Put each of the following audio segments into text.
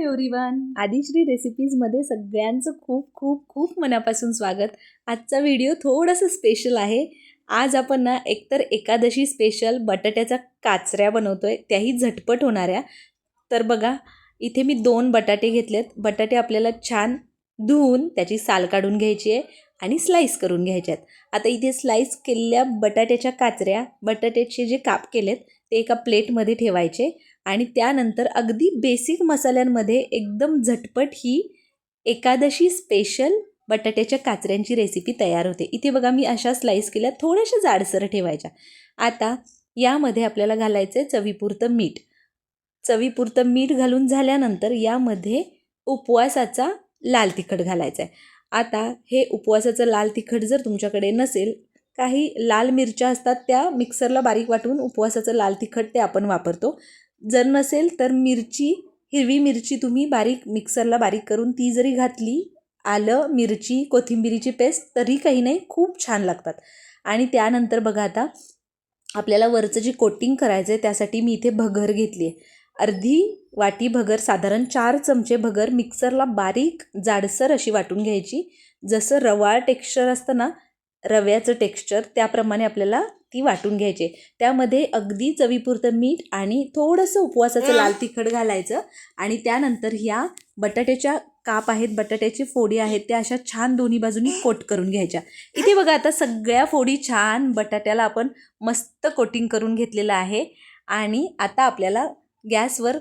Everyone Adishree रेसिपीजमध्ये सगळ्यांचं खूप खूप खूप मनापासून स्वागत. आजचा व्हिडिओ थोडंसं स्पेशल आहे. आज आपण ना एकतर एकादशी स्पेशल बटाट्याचा काचऱ्या बनवतो आहे त्याही झटपट होणाऱ्या. तर बघा इथे मी दोन बटाटे घेतलेत. बटाटे आपल्याला छान धुवून त्याची साल काढून घ्यायची आहे आणि स्लाईस करून घ्यायच्यात आता इथे स्लाईस केलेल्या बटाट्याच्या काचऱ्या बटाट्याचे जे काप केलेत ते एका प्लेटमध्ये ठेवायचे. आणि त्यानंतर अगदी बेसिक मसाल्यांमध्ये एकदम झटपट ही एकादशी स्पेशल बटाट्याच्या काचऱ्यांची रेसिपी तयार होते. इथे बघा मी अशा स्लाईस केल्या थोड्याशा जाडसर ठेवायच्या. आता यामध्ये आपल्याला घालायचं आहे चवीपुरतं मीठ. चवीपुरतं मीठ घालून झाल्यानंतर यामध्ये उपवासाचा लाल तिखट घालायचा आहे आता हे उपवासाचं लाल तिखट जर तुमच्याकडे नसेल काही लाल मिरच्या असतात त्या मिक्सरला बारीक वाटून उपवासाचं लाल तिखट ते आपण वापरतो. जर नसेल तर मिरची हिरवी मिरची तुम्ही बारीक मिक्सरला बारीक करून ती जरी घातली आलं मिरची कोथिंबिरीची पेस्ट तरी काही नाही खूप छान लागतात. आणि त्यानंतर बघा आता आपल्याला वरचं जे कोटिंग करायचं आहे त्यासाठी मी इथे भगर घेतली आहे. अर्धी वाटी भगर साधारण चार चमचे भगर मिक्सरला बारीक जाडसर अशी वाटून घ्यायची. जसं रवाळ टेक्स्चर असतं ना रव्याचं टेक्स्चर त्याप्रमाणे आपल्याला ती वाटून घ्यायची. त्यामध्ये अगदी चवीपुरतं मीठ आणि थोडंसं उपवासाचं लाल तिखट घालायचं आणि त्यानंतर ह्या बटाट्याच्या काप आहेत बटाट्याची फोडी आहेत त्या अशा छान दोन्ही बाजूनी कोट करून घ्यायच्या. इथे बघा आता सगळ्या फोडी छान बटाट्याला आपण मस्त कोटिंग करून घेतलेलं आहे आणि आता आपल्याला गॅसवर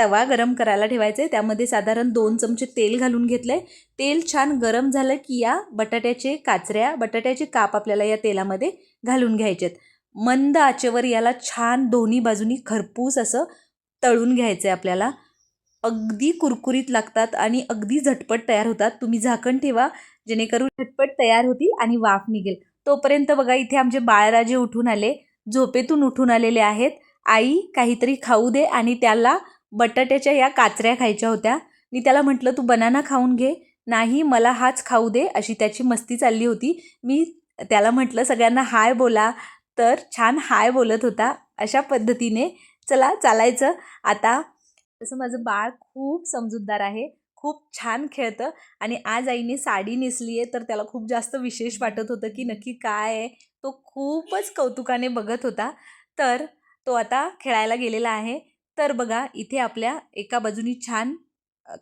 तवा गरम करायला ठेवायचा आहे त्यामध्ये साधारण दोन चमचे तेल घालून घेतलं आहे तेल छान गरम झालं की या बटाट्याचे काचऱ्या बटाट्याचे काप आपल्याला या तेलामध्ये घालून घ्यायचे आहेत मंद आचेवर याला छान दोन्ही बाजूनी खरपूस असं तळून घ्यायचं आहे आपल्याला. अगदी कुरकुरीत लागतात आणि अगदी झटपट तयार होतात. तुम्ही झाकण ठेवा जेणेकरून झटपट तयार होतील आणि वाफ निघेल. तोपर्यंत बघा इथे आमचे बाळराजे उठून आले. झोपेतून उठून आलेले आहेत. आई काहीतरी खाऊ दे आणि त्याला बटाट्याच्या या काचऱ्या खायच्या होत्या. मी त्याला म्हटलं तू बनाना खाऊन घे. नाही मला हाच खाऊ दे अशी त्याची मस्ती चालली होती. मी त्याला म्हटलं सगळ्यांना हाय बोला. तर छान हाय बोलत होता. अशा पद्धतीने चला चालायचं. आता तसं माझं बाळ खूप समजूतदार आहे. खूप छान खेळतं. आणि आज आईने साडी नेसली आहे तर त्याला खूप जास्त विशेष वाटत होतं की नक्की काय आहे. तो खूपच कौतुकाने बघत होता. तर तो आता खेळायला गेलेला आहे. तर बघा इथे आपल्या एका बाजूनी छान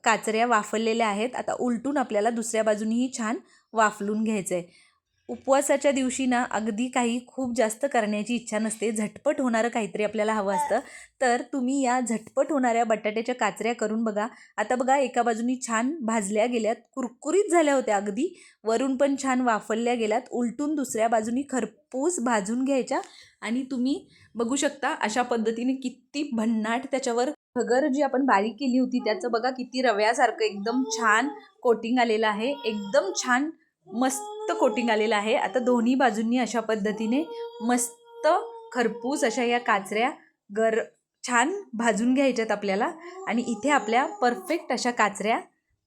काचऱ्या वाफरलेल्या आहेत. आता उलटून आपल्याला दुसऱ्या बाजूनीही छान वाफलून घ्यायचं आहे उपवासाच्या दिवशी ना अगदी काही खूप जास्त करण्याची इच्छा नसते. झटपट होणारं काहीतरी आपल्याला हवं असतं. तर तुम्ही या झटपट होणाऱ्या बटाट्याच्या काचऱ्या करून बघा. आता बघा एका बाजूनी छान भाजल्या गेल्यात. कुरकुरीत झाल्या होत्या अगदी. वरून पण छान वाफरल्या गेल्यात. उलटून दुसऱ्या बाजूनी खरपूस भाजून घ्यायच्या. आणि तुम्ही बघू शकता अशा पद्धतीने किती भन्नाट त्याच्यावर भगर जी आपण बारीक केली होती त्याचं बघा किती रव्यासारखं एकदम छान कोटिंग आलेलं आहे. एकदम छान मस्त मस्त कोटिंग आलेलं आहे. आता दोन्ही बाजूंनी अशा पद्धतीने मस्त खरपूस अशा या काचऱ्या गर छान भाजून घ्यायच्यात आपल्याला. आणि इथे आपल्या परफेक्ट अशा काचऱ्या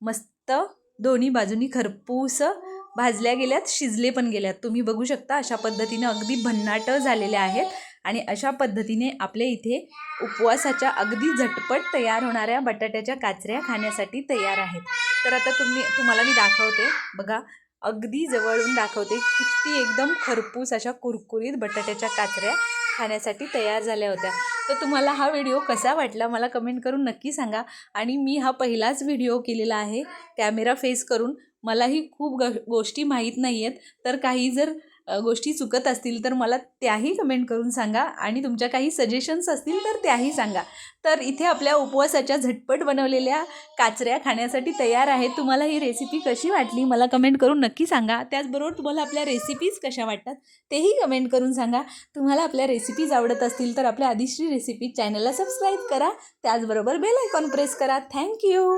मस्त दोन्ही बाजूनी खरपूस भाजल्या गेल्यात शिजले पण गेल्यात. तुम्ही बघू शकता अशा पद्धतीने अगदी भन्नाट झालेल्या आहेत. आणि अशा पद्धतीने आपल्या इथे उपवासाच्या अगदी झटपट तयार होणाऱ्या बटाट्याच्या काचऱ्या खाण्यासाठी तयार आहेत. तर आता तुम्ही तुम्हाला मी दाखवते. बघा अगदी जवळून दाखवते किती एकदम खरपूस अशा कुरकुरीत बटाट्याच्या काचऱ्या खाण्यासाठी तयार झाल्या होत्या. तर तुम्हाला हा व्हिडिओ कसा वाटला मला कमेंट करून नक्की सांगा आणि मी हा पहिलाच व्हिडिओ केलेला आहे कॅमेरा फेस करून. मलाही खूप ग गोष्टी माहीत नाही आहेत तर काही जर गोष्टी चुकत असतील तर मला त्याही कमेंट करून सांगा आणि तुमच्या काही सजेशन्स असतील तर त्याही सांगा. तर इथे आपल्या उपवासाच्या झटपट बनवलेल्या काचऱ्या खाण्यासाठी तयार आहेत. तुम्हाला ही रेसिपी कशी वाटली मला कमेंट करून नक्की सांगा. त्याचबरोबर तुम्हाला आपल्या रेसिपीज कशा वाटतात तेही कमेंट करून सांगा. तुम्हाला आपल्या रेसिपीज आवडत असतील तर आपल्या आदिश्री रेसिपी चॅनलला सबस्क्राईब करा. त्याचबरोबर बेल आयकॉन प्रेस करा. Thank you